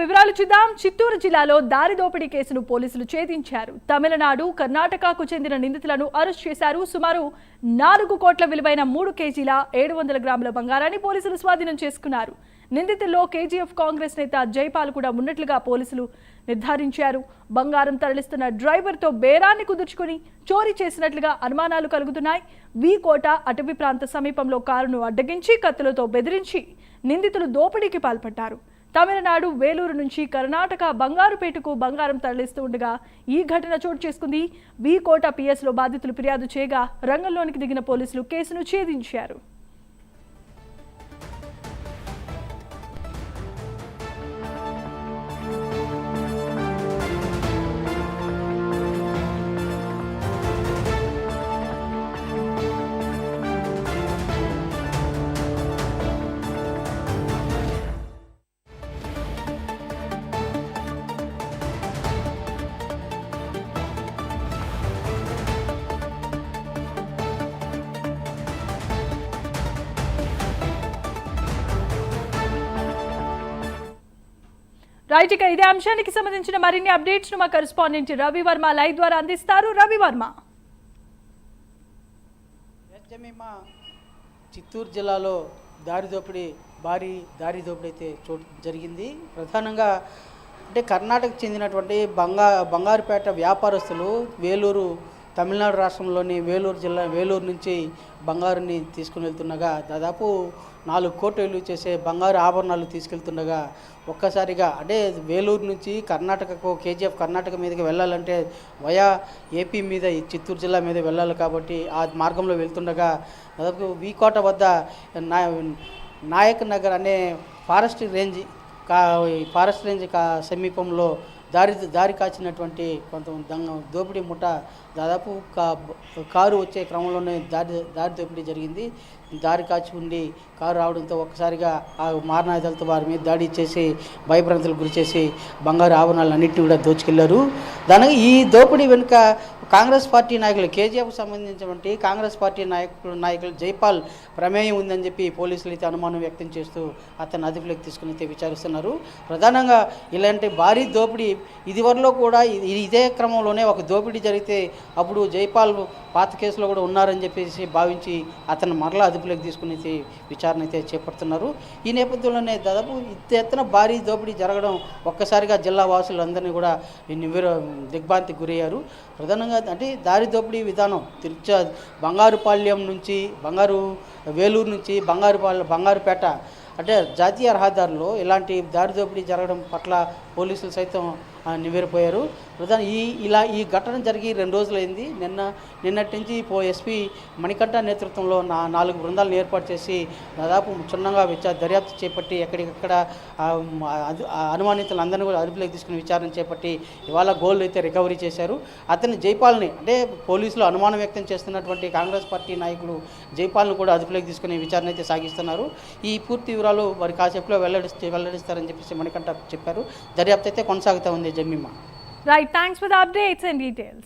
వివరాలు చూద్దాం. చిత్తూరు జిల్లాలో దారి దోపిడీ కేసును పోలీసులు ఛేదించారు. తమిళనాడు కర్ణాటకకు చెందిన నిందితులను అరెస్ట్ చేశారు. సుమారు నాలుగు కోట్ల విలువైన మూడు కేజీల ఏడు వందల గ్రాముల బంగారాన్ని పోలీసులు స్వాధీనం చేసుకున్నారు. నిందితుల్లో కేజీఎఫ్ కాంగ్రెస్ నేత జైపాల్ కూడా ఉన్నట్లుగా పోలీసులు నిర్ధారించారు. బంగారం తరలిస్తున్న డ్రైవర్తో బేరాన్ని కుదుర్చుకుని చోరీ చేసినట్లుగా అనుమానాలు కలుగుతున్నాయి. వి కోట అటవీ ప్రాంత సమీపంలో కారును అడ్డగించి కత్తులతో బెదిరించి నిందితులు దోపిడీకి పాల్పడ్డారు. తమిళనాడు వేలూరు నుంచి కర్ణాటక బంగారుపేటకు బంగారం తరలిస్తూ ఉండగా ఈ ఘటన చోటు చేసుకుంది. వి కోట పిఎస్లో బాధితులు ఫిర్యాదు చేయగా రంగంలోనికి దిగిన పోలీసులు కేసును ఛేదించారు. రైట్ ఇక ఇదే అంశానికి సంబంధించిన మరిన్ని అప్డేట్స్ను మా కరెస్పాండెంట్ రవివర్మ లైవ్ ద్వారా అందిస్తారు. రవివర్మ చిత్తూరు జిల్లాలో దారి దోపిడీ భారీ దారి దోపిడీ అయితే చోటు జరిగింది. ప్రధానంగా అంటే కర్ణాటకకు చెందినటువంటి బంగా బంగారుపేట వ్యాపారస్తులు వేలూరు తమిళనాడు రాష్ట్రంలోని వేలూరు జిల్లా వేలూరు నుంచి బంగారుని తీసుకుని వెళ్తుండగా దాదాపు నాలుగు కోట్లు విలువ చేసే బంగారు ఆభరణాలు తీసుకెళ్తుండగా ఒక్కసారిగా అంటే వేలూరు నుంచి కర్ణాటకకు కేజీఎఫ్ కర్ణాటక మీదకి వెళ్ళాలంటే వయా ఏపీ మీద చిత్తూరు జిల్లా మీద వెళ్ళాలి కాబట్టి ఆ మార్గంలో వెళ్తుండగా దాదాపు వీకోట వద్ద నా నాయక్ నగర్ అనే ఫారెస్ట్ రేంజ్ కా ఫారెస్ట్ రేంజ్ కా సమీపంలో దారి దారి కాచినటువంటి కొంత దంగ దోపిడీ ముఠ దాదాపు కా కారు వచ్చే క్రమంలోనే దారి దారి దోపిడీ జరిగింది. దారి కాచి ఉండి కారు రావడంతో ఒక్కసారిగా ఆ మారణాయుధాలతో వారి మీద దాడి చేసి భయభ్రాంతులకు గురి చేసి బంగారు ఆభరణాలు అన్నింటినీ కూడా దోచుకెళ్ళారు. దానికి ఈ దోపిడీ వెనుక కాంగ్రెస్ పార్టీ నాయకులు కేజీఎఫ్ సంబంధించినటువంటి కాంగ్రెస్ పార్టీ నాయకులు నాయకులు జైపాల్ ప్రమేయం ఉందని చెప్పి పోలీసులు అయితే అనుమానం వ్యక్తం చేస్తూ అతను అదుపులోకి తీసుకుని అయితే విచారిస్తున్నారు. ప్రధానంగా ఇలాంటి భారీ దోపిడీ ఇదివరలో కూడా ఇదే క్రమంలోనే ఒక దోపిడీ జరిగితే అప్పుడు జైపాల్ పాత కేసులో కూడా ఉన్నారని చెప్పేసి భావించి అతను మరలా అదుపులోకి తీసుకుని విచారణ అయితే చేపడుతున్నారు. ఈ నేపథ్యంలోనే దాదాపు ఇంత ఎత్తున భారీ దోపిడీ జరగడం ఒక్కసారిగా జిల్లా వాసులందరినీ కూడా నివ్వెర దిగ్భ్రాంతికి గురయ్యారు. ప్రధానంగా అంటే దారి దోపిడీ విధానం తిరుచా బంగారుపాళ్యం నుంచి బంగారు వేలూరు నుంచి బంగారుపాలెం బంగారుపేట అంటే జాతీయ రహదారిలో ఇలాంటి దారి దోపిడీ జరగడం పట్ల పోలీసులు సైతం నివ్వెరపోయారు. ప్రధాన ఈ ఇలా ఈ ఘటన జరిగి రెండు రోజులైంది. నిన్న నిన్నటి నుంచి పో ఎస్పీ మణికంఠ నేతృత్వంలో నా నాలుగు బృందాలను ఏర్పాటు చేసి దాదాపు క్షుణ్ణంగా విచార దర్యాప్తు చేపట్టి ఎక్కడికక్కడ ఆ, అనుమానితులందరినీ కూడా అదుపులోకి తీసుకుని విచారణ చేపట్టి ఇవాళ గోల్డ్ అయితే రికవరీ చేశారు. అతని జైపాల్ని అంటే పోలీసులు అనుమానం వ్యక్తం చేస్తున్నటువంటి కాంగ్రెస్ పార్టీ నాయకుడు జైపాల్ని కూడా అదుపులోకి తీసుకుని విచారణ అయితే సాగిస్తున్నారు. ఈ పూర్తి వివరాలు వారి కాసేపులో వెల్లడిస్తే వెల్లడిస్తారని చెప్పేసి మణికంఠ చెప్పారు. దర్యాప్తు అయితే కొనసాగుతూ ఉంది. Jamima. Right, thanks for the updates and details.